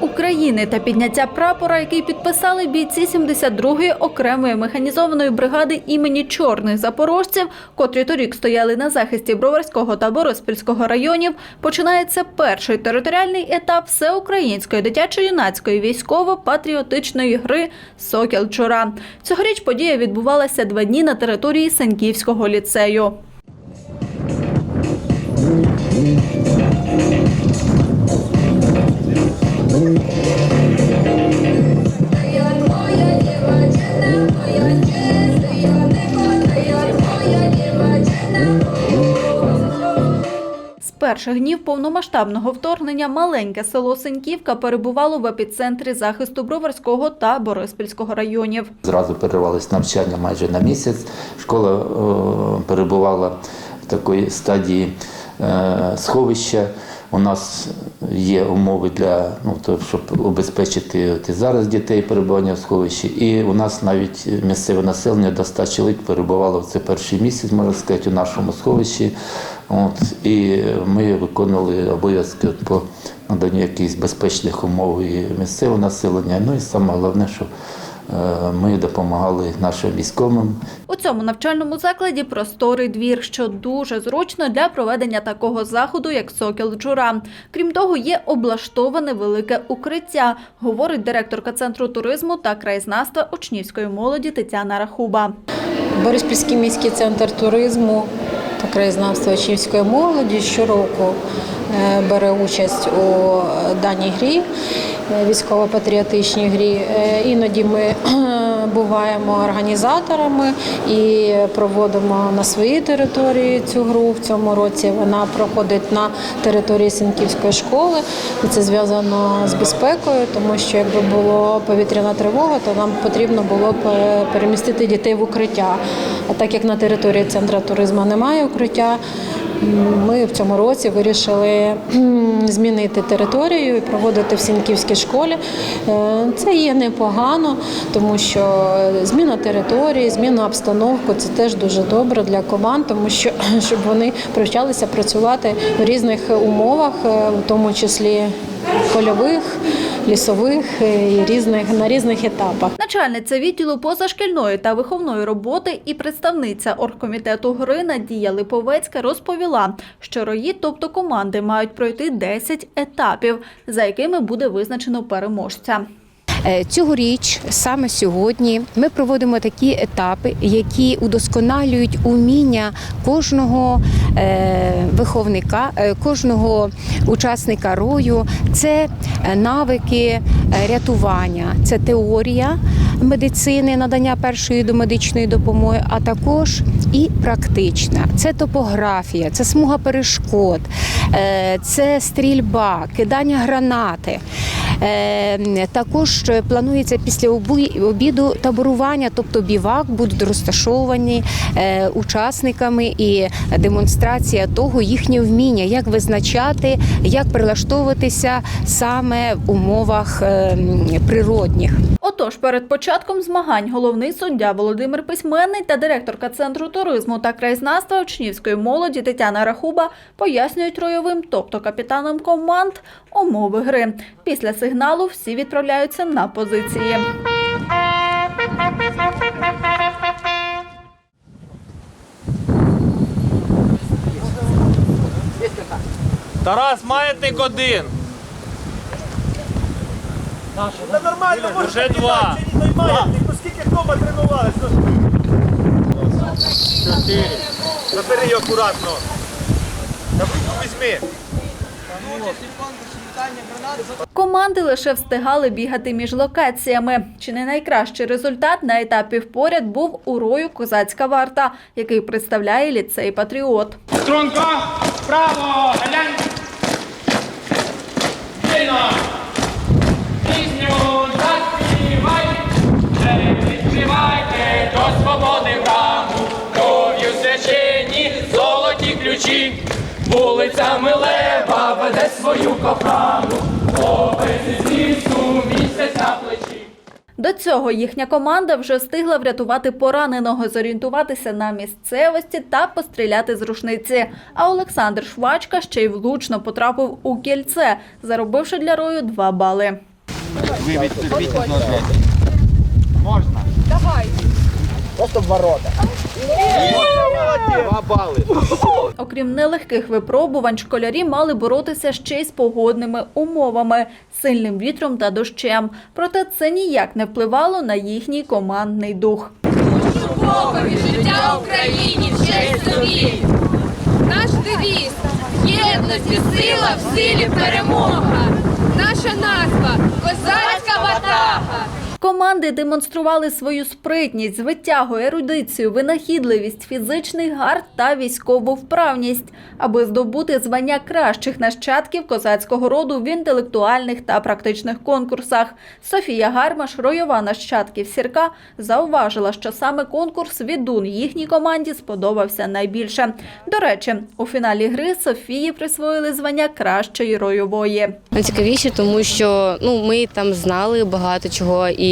України та підняття прапора, який підписали бійці 72-ї окремої механізованої бригади імені чорних запорожців, котрі торік стояли на захисті Броварського та Бориспільського районів, починається перший територіальний етап всеукраїнської дитячо-юнацької військово-патріотичної гри Сокіл Чора. Цьогоріч подія відбувалася два дні на території Саньківського ліцею. Перших днів повномасштабного вторгнення маленьке село Сеньківка перебувало в епіцентрі захисту Броварського та Бориспільського районів. Зразу перервалось навчання майже на місяць. Школа е, перебувала в такій стадії е, сховища. У нас є умови для ну, то, щоб обезпечити от і зараз дітей перебування в сховищі. І у нас навіть місцеве населення до 100 чоловік перебувало в цей перший місяць, можна сказати, у нашому сховищі. От, і ми виконували обов'язки по наданню якихось безпечних умов і місцевого населення. Ну і саме головне, що Ми допомагали нашим військовим. У цьому навчальному закладі просторий двір, що дуже зручно для проведення такого заходу, як Сокіл Джура. Крім того, є облаштоване велике укриття, говорить директорка центру туризму та краєзнавства учнівської молоді Тетяна Рахуба. Бориспільський міський центр туризму та краєзнавства Очівської молоді щороку е, бере участь у даній грі, е, військово-патріотичній грі. Е, Іноді ми буваємо організаторами і проводимо на своїй території цю гру. В цьому році вона проходить на території Сінківської школи. І це зв'язано з безпекою, тому що якби була повітряна тривога, то нам потрібно було б е, перемістити дітей в укриття. А так як на території центру туризму немає укриття, ми в цьому році вирішили змінити територію і проводити в Сінківській школі. Е, Це є непогано, тому що зміна території, зміна обстановки це теж дуже добре для команд, тому що щоб вони привчалися працювати в різних умовах, е, в тому числі польових, лісових е, і різних на різних етапах. Начальниця відділу позашкільної та виховної роботи і представниця оргкомітету гри Надія Липовецька розповіла, що рої, тобто команди, мають пройти 10 етапів, за якими буде визначено переможця. Е, Цьогоріч, саме сьогодні, ми проводимо такі етапи, які удосконалюють уміння кожного е, виховника, е, кожного учасника рою. Це навики рятування, це теорія медицини, надання першої домедичної допомоги, а також і практична. Це топографія, це смуга перешкод, е, це стрільба, кидання гранати. Е, Також планується після обіду таборування, тобто бівак будуть розташовані е, учасниками і демонстрація того їхнього вміння, як визначати, як прилаштовуватися саме в умовах е, природних. Отож, перед початком змагань головний суддя Володимир Письменний та директорка Центру туризму та краєзнавства учнівської молоді Тетяна Рахуба пояснюють ройовим, тобто капітанам команд, умови гри. Після сигналу всі відправляються на позиції. Тарас, маятник один. Та нормально, може Вже два. маятник, ну скільки вдома тренувались. Ну. Чотири. Забери його акуратно. Та візьми. Команди лише встигали бігати між локаціями. Чи не найкращий результат на етапі впоряд був у рою Козацька варта, який представляє ліцей Патріот. Струнко, вправо, глянь. Сильно. Пісню кохану. Хлопець із лісу місяць на плечі. До цього їхня команда вже встигла врятувати пораненого, зорієнтуватися на місцевості та постріляти з рушниці. А Олександр Швачка ще й влучно потрапив у кільце, заробивши для рою два бали. Окрім нелегких випробувань, школярі мали боротися ще й з погодними умовами, сильним вітром та дощем. Проте це ніяк не впливало на їхній командний дух. Богові, життя Україні, честь собі. Наш девіз – єдності, сила в силі перемога. Наша назва – козацька ватага. Команди демонстрували свою спритність, звитягу, ерудицію, винахідливість, фізичний гард та військову вправність, аби здобути звання кращих нащадків козацького роду в інтелектуальних та практичних конкурсах. Софія Гармаш, ройова нащадків сірка, зауважила, що саме конкурс «Відун» їхній команді сподобався найбільше. До речі, у фіналі гри Софії присвоїли звання кращої ройової. Найцікавіше, тому що ну ми там знали багато чого і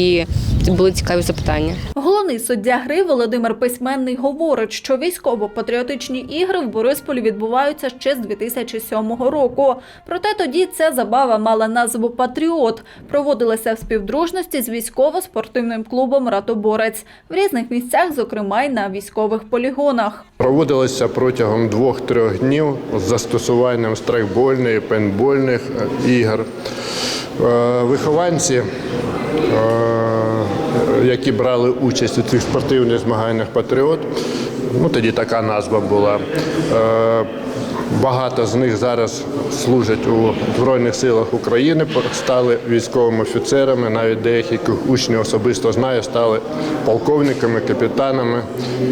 це були цікаві запитання. Головний суддя гри Володимир Письменний говорить, що військово-патріотичні ігри в Борисполі відбуваються ще з 2007 року. Проте тоді ця забава мала назву Патріот. Проводилася в співдружності з військово-спортивним клубом Ратоборець в різних місцях, зокрема й на військових полігонах. Проводилися протягом двох-трьох днів з застосуванням страйкбольних і пейнтбольних е, ігор. Е, Вихованці, е, які брали участь у цих спортивних змаганнях Патріот, ну тоді така назва була. е, Багато з них зараз служать у Збройних силах України, стали військовими офіцерами, навіть деяких учнів особисто знаю, стали полковниками, капітанами.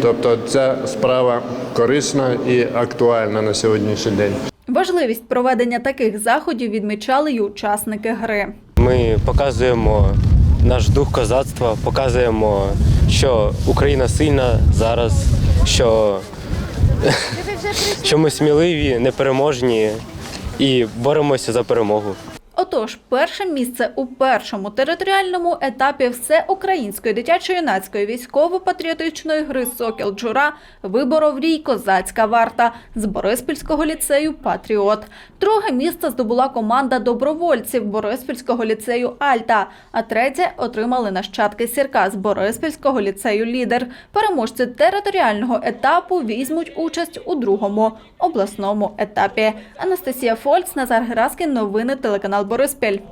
Тобто ця справа корисна і актуальна на сьогоднішній день. Важливість проведення таких заходів відмічали й учасники гри. Ми показуємо наш дух козацтва, показуємо, що Україна сильна зараз, що, що ми сміливі, непереможні і боремося за перемогу. Отож, перше місце у першому територіальному етапі всеукраїнської дитячо-юнацької військово-патріотичної гри Сокіл Джура виборов рій Козацька варта з Бориспільського ліцею Патріот. Друге місце здобула команда добровольців Бориспільського ліцею Альта, а третє отримали нащадки сірка з Бориспільського ліцею Лідер. Переможці територіального етапу візьмуть участь у другому обласному етапі. Анастасія Фольц, Назар Гераскін, новини телеканал Borospel.